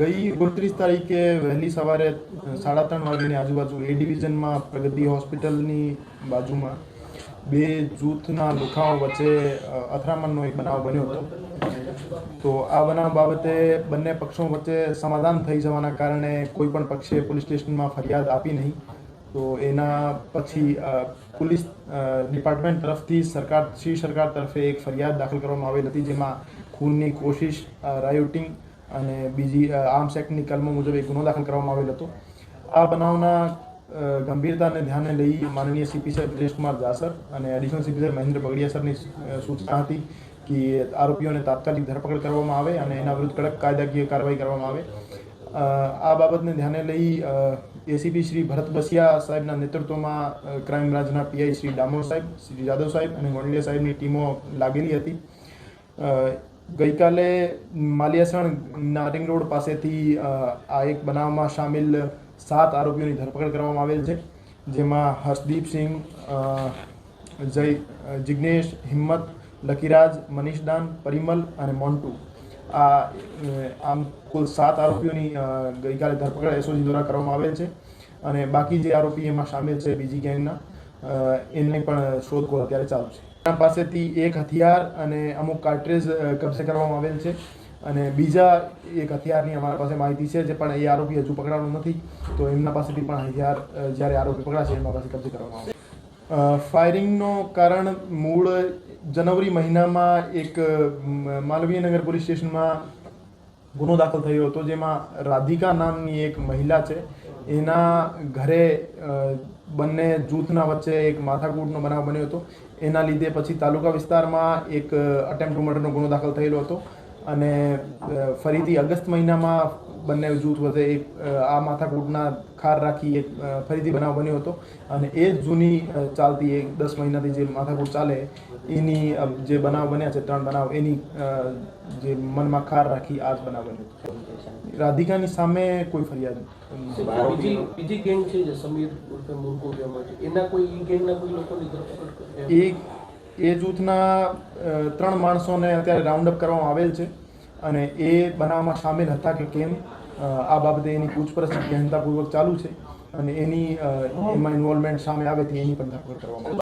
ગઈ ઓગણત્રીસ તારીખે વહેલી સવારે સાડા ત્રણ વાગ્યાની આજુબાજુ એ ડિવિઝનમાં પ્રગતિ હોસ્પિટલની બાજુમાં બે જૂથના લુખાઓ વચ્ચે અથડામણનો એક બનાવ બન્યો હતો. તો આ બનાવ બાબતે બંને પક્ષો વચ્ચે સમાધાન થઈ જવાના કારણે કોઈ પણ પક્ષે પોલીસ સ્ટેશનમાં ફરિયાદ આપી નહીં. તો એના પછી પોલીસ ડિપાર્ટમેન્ટ તરફથી સરકાર, શ્રી સરકાર તરફે એક ફરિયાદ દાખલ કરવામાં આવેલ હતી, જેમાં ખૂનની કોશિશ રાયોટિંગ અને બીજી આર્મ્સ એક્ટની કલમો મુજબ એક ગુનો દાખલ કરવામાં આવેલ હતો. આ બનાવના ગંભીરતાને ધ્યાને લઈ માનનીય સીપી સાહેબ દિનેશકુમાર જાસર અને એડિશનલ સીપી સાહેબ મહેન્દ્ર બગડિયા સરની સૂચના હતી કે આરોપીઓને તાત્કાલિક ધરપકડ કરવામાં આવે અને એના વિરુદ્ધ કડક કાયદાકીય કાર્યવાહી કરવામાં આવે. આ બાબતને ધ્યાને લઈ એસીપી શ્રી ભરત બસિયા સાહેબના નેતૃત્વમાં ક્રાઇમ બ્રાન્ચના પીઆઈ શ્રી ડામોર સાહેબ, શ્રી જાદવ સાહેબ અને ગોંડલિયા સાહેબની ટીમો લાગેલી હતી. ગઈકાલે માલિયાસણ નારિંગ રોડ પાસેથી આ એક બનાવમાં સામેલ સાત આરોપીઓની ધરપકડ કરવામાં આવેલ છે, જેમાં હર્ષદીપસિંહ જય જિજ્ઞેશ હિંમત, લકીરાજ મનીષદાન પરિમલ અને મોન્ટુ. આ આમ કુલ સાત આરોપીઓની ગઈકાલે ધરપકડ એસઓજી દ્વારા કરવામાં આવેલ છે અને બાકી જે આરોપી એમાં સામેલ છે બીજી ગેંગના એમને પણ શોધખોળ અત્યારે ચાલુ છે. પાસેથી એક હથિયાર અને અમુક કાર્ટ્રેજ કબજે કરવામાં આવેલ છે. અને બીજા એક હથિયારની અમારા પાસે માહિતી છે જે પણ એ આરોપી હજુ પકડાણો નથી. તો એમના પાસેથી પણ હથિયાર જ્યારે આરોપી પકડાશે એમના પાસે કબજે કરવામાં આવશે અ, ફાયરિંગનો કારણ મૂળ જનવરી મહિનામાં એક માલવીયનગર પોલીસ સ્ટેશનમાં ગુનો દાખલ થયો હતો જેમાં રાધિકા નામની એક મહિલા છે. એના ઘરે બંને જૂથના વચ્ચે એક માથાકૂટનો બનાવ બન્યો હતો. એના લીધે પછી તાલુકા વિસ્તારમાં એક અટેમ્પ ટુ મર્ડરનો ગુનો દાખલ થયેલો હતો. અને ફરીથી અગસ્ત મહિનામાં બંને જૂથ વચ્ચે એક આ માથાકૂટના ખાર રાખી એક ફરીથી બનાવ બન્યો હતો અને એ જ જૂની ચાલતી એક દસ મહિનાથી જે માથાકૂટ ચાલે એની જે બનાવ બન્યા છે ત્રણ બનાવ એની જે મનમાં ખાર રાખી આ જ બનાવ બન્યો રાધિકાની સામે કોઈ ફરિયાદ. બીજી ગેંગ છે જે સમીર ઉર્ફે એના કોઈ ગેંગના કોઈ લોકોની ધરપકડ? એ એ જૂથના ત્રણ માણસોને અત્યારે રાઉન્ડ અપ કરવામાં આવેલ છે અને એ બનાવમાં સામેલ હતા કે કેમ આ બાબતે એની પૂછપરછ ગહેનતાપૂર્વક ચાલુ છે અને એની એમાં ઇન્વોલ્વમેન્ટ સામે આવે તે એની પણ ધરપકડ કરવામાં